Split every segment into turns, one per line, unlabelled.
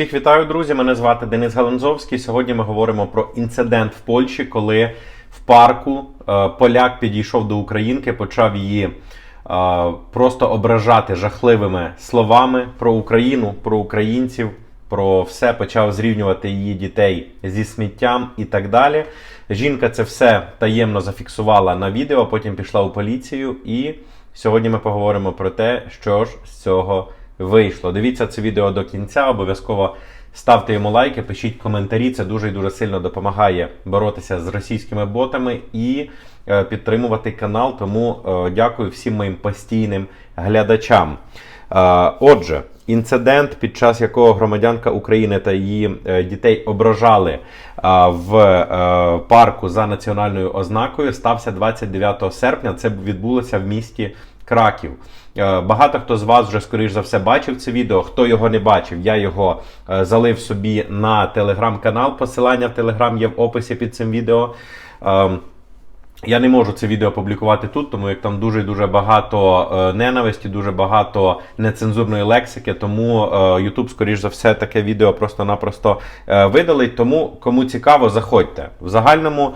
Всіх вітаю, друзі! Мене звати Денис Галанзовський. Сьогодні ми говоримо про інцидент в Польщі, коли в парку е, поляк підійшов до українки, почав її е, просто ображати жахливими словами про Україну, про українців, про все, почав зрівнювати її дітей зі сміттям і так далі. Жінка це все таємно зафіксувала на відео, потім пішла у поліцію. І сьогодні ми поговоримо про те, що ж з цього вийшло. Дивіться це відео до кінця, обов'язково ставте йому лайки, пишіть коментарі. Це дуже і дуже сильно допомагає боротися з російськими ботами і е, підтримувати канал. Тому е, дякую всім моїм постійним глядачам. Е, Отже, інцидент, під час якого громадянка України та її дітей ображали в парку за національною ознакою, стався 29 серпня. Це відбулося в місті Краків. Е, Багато хто з вас вже, скоріш за все, бачив це відео. Хто його не бачив, я його е, залив собі на телеграм-канал. Посилання в телеграм є в описі під цим відео. Ем, я не можу це відео публікувати тут, тому як там дуже-дуже багато е, ненависті, дуже багато нецензурної лексики. Тому YouTube, скоріш за все, таке відео просто-напросто видалить. Тому кому цікаво, заходьте. В загальному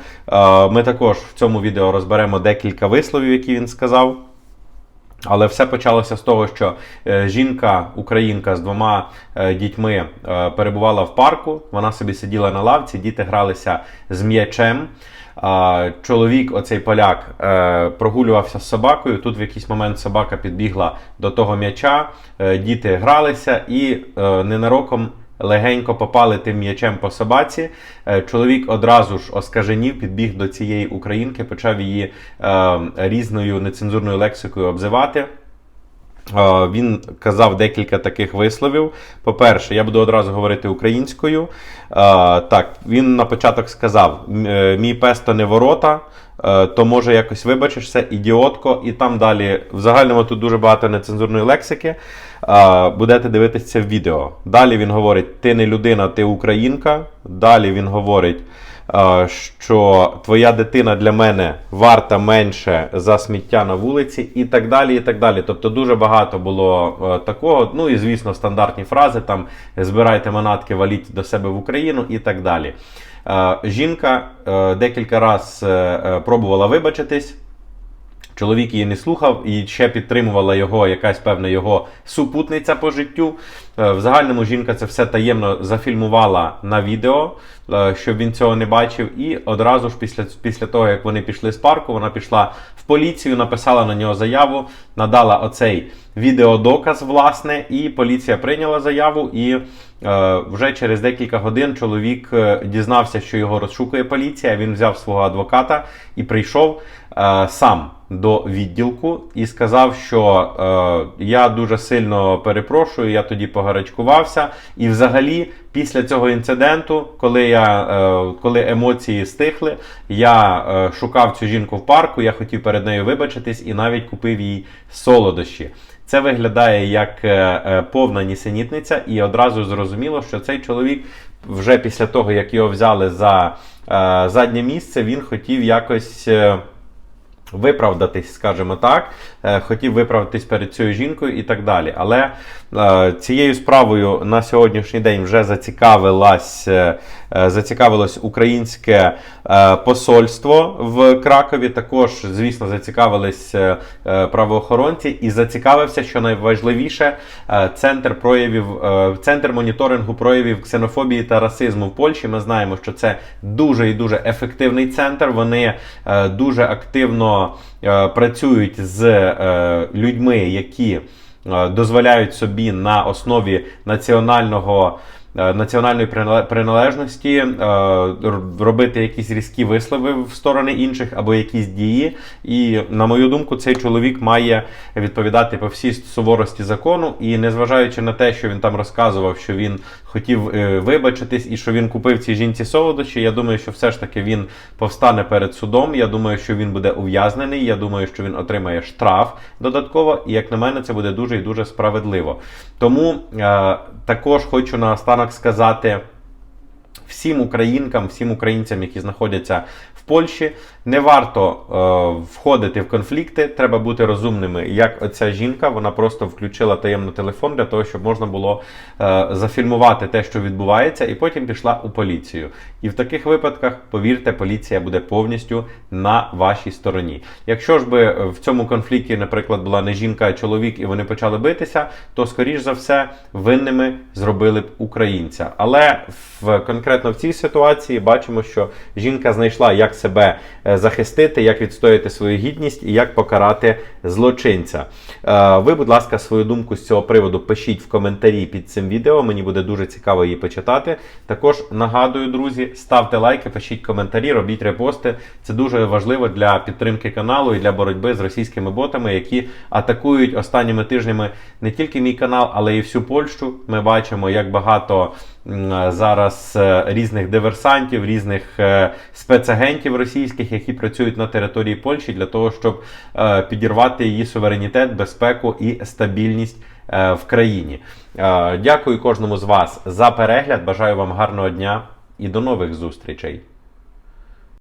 ми також в цьому відео розберемо декілька висловів, які він сказав. Але все почалося з того, що е, жінка, українка з двома е, дітьми е, перебувала в парку. Вона собі сиділа на лавці, діти гралися з м'ячем. Чоловік, оцей поляк, прогулювався з собакою. Тут в якийсь момент собака підбігла до того м'яча, діти гралися і ненароком легенько попали тим м'ячем по собаці. Е, Чоловік одразу ж оскаженів, підбіг до цієї українки, почав її е, різною нецензурною лексикою обзивати. Він казав декілька таких висловів. По-перше, я буду одразу говорити українською. Так, він на початок сказав: е, мій пес то не ворота, е, то може якось вибачишся, ідіотко, і там далі. В загальному тут дуже багато нецензурної лексики. Будете дивитися це відео. Далі він говорить: ти не людина, ти українка. Далі він говорить. Що твоя дитина для мене варта менше за сміття на вулиці, і так далі. і так далі. Тобто дуже багато було е, такого. Ну і звісно, стандартні фрази там збирайте манатки, валіть до себе в Україну і так далі. Е, Жінка е, декілька разів пробувала вибачитись. Чоловік її не слухав і ще підтримувала його якась певна його супутниця по життю. Е, В загальному жінка це все таємно зафільмувала на відео, е, щоб він цього не бачив. І одразу ж після, після того, як вони пішли з парку, вона пішла в поліцію, написала на нього заяву, надала оцей відеодоказ, власне, і поліція прийняла заяву. І е, вже через декілька годин чоловік е, дізнався, що його розшукує поліція. Він взяв свого адвоката і прийшов е, сам до відділку і сказав, що е, я дуже сильно перепрошую, я тоді погарячкувався. І взагалі, після цього інциденту, коли я е, коли емоції стихли, я е, шукав цю жінку в парку, я хотів перед нею вибачитись і навіть купив їй солодощі. Це виглядає як е, повна нісенітниця, і одразу зрозуміло, що цей чоловік вже після того, як його взяли за заднє місце, він хотів якось. Виправдатись, скажімо так, е, хотів виправдатись перед цією жінкою і так далі. Але е, цією справою на сьогоднішній день вже зацікавилась, е, зацікавилось українське е, посольство в Кракові. Також, звісно, зацікавились е, е, правоохоронці, і зацікавився, що найважливіше, е, центр проявів, е, центр моніторингу проявів ксенофобії та расизму в Польщі. Ми знаємо, що це дуже і дуже ефективний центр. Вони е, дуже активно е, працюють з е, людьми, які е, дозволяють собі на основі національного. Е, Національної приналежності е, робити якісь різкі вислови в сторони інших або якісь дії. І, на мою думку, цей чоловік має відповідати по всій суворості закону. І незважаючи на те, що він там розказував, що він хотів е, вибачитись і що він купив цій жінці солодощі, я думаю, що все ж таки він повстане перед судом. Я думаю, що він буде ув'язнений. Я думаю, що він отримає штраф додатково. І як на мене, це буде дуже і дуже справедливо. Тому також хочу наостанок сказати. Всім українкам, всім українцям, які знаходяться в Польщі, не варто е, входити в конфлікти. Треба бути розумними. Як оця жінка, вона просто включила таємно телефон для того, щоб можна було е, зафільмувати те, що відбувається, і потім пішла у поліцію. І в таких випадках, повірте, поліція буде повністю на вашій стороні. Якщо ж би в цьому конфлікті, наприклад, була не жінка, а чоловік, і вони почали битися, то скоріш за все винними зробили б українця. Але в конкретно в цій ситуації бачимо, що жінка знайшла, як себе е, захистити, як відстояти свою гідність і як покарати злочинця. Е, Ви, будь ласка, свою думку з цього приводу пишіть в коментарі під цим відео. Мені буде дуже цікаво її почитати. Також нагадую, друзі, ставте лайки, пишіть коментарі, робіть репости. Це дуже важливо для підтримки каналу і для боротьби з російськими ботами, які атакують останніми тижнями не тільки мій канал, але і всю Польщу. Ми бачимо, як багато зараз е, різних диверсантів, різних е, спецагентів російських, які працюють на території Польщі для того, щоб е, підірвати її суверенітет, безпеку і стабільність е, в країні. Дякую кожному з вас за перегляд. Бажаю вам гарного дня і до нових зустрічей.